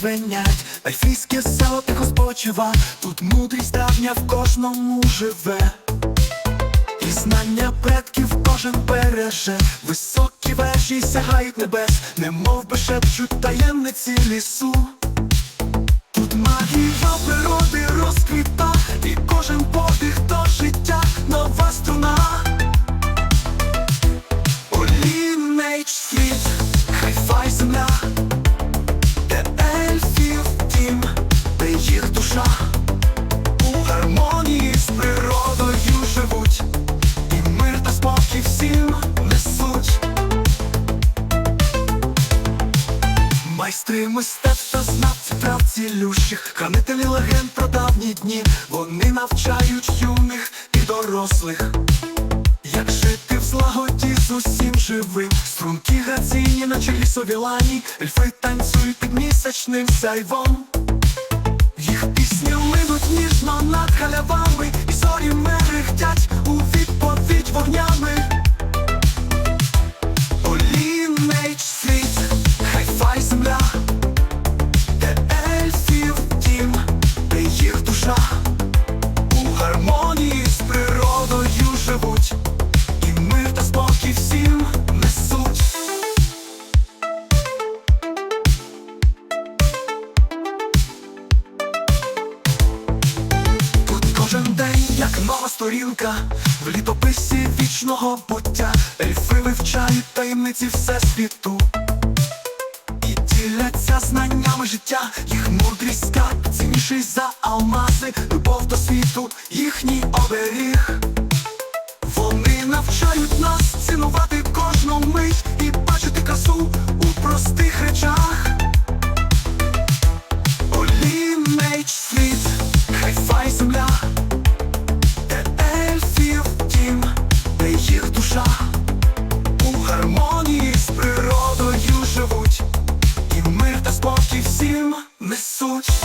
дзвенять, ельфійське село тихо спочива, тут мудрість давня в кожному живе. І знання предків кожен береже, високі вежі сягають небес, немов би шепчуть таємниці лісу. Майстри мистецтва знавці трав цілющих, хранителі легенд про давні дні, вони навчають юних і дорослих. Як жити в злагоді з усім живим? Струнки граційні, наче лісові лані. Ельфи танцюють під місячним сяйвом. Їх пісні линуть ніжно над галявами І зорі як нова сторінка, в літописі вічного буття, ельфи вивчають таємниці всесвіту. І діляться знаннями життя, їх мудрість скарб за алмази, любов Suç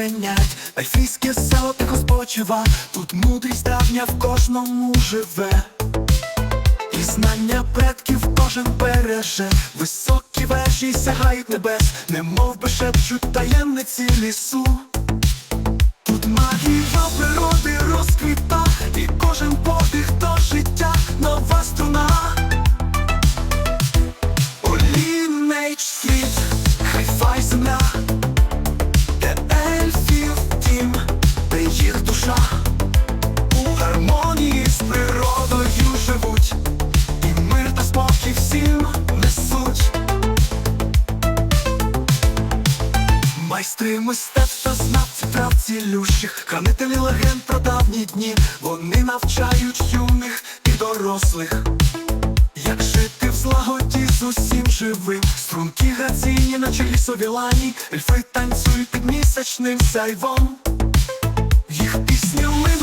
дзвенять, ельфійське село тихо спочива, тут мудрість давня в кожному живе. І знання предків кожен береже, високі вежі сягають небес, немов би шепчуть таємниці лісу. Тут магія природи розквіта, і кожен подих Майстри мистецтва, знавці прав цілющих, хранителі легенд про давні дні, вони навчають юних і дорослих. Як жити в злагоді з усім живим. Струнки граційні, наче лісові лані. Ельфи танцюють під місячним сяйвом. Їх пісні линуть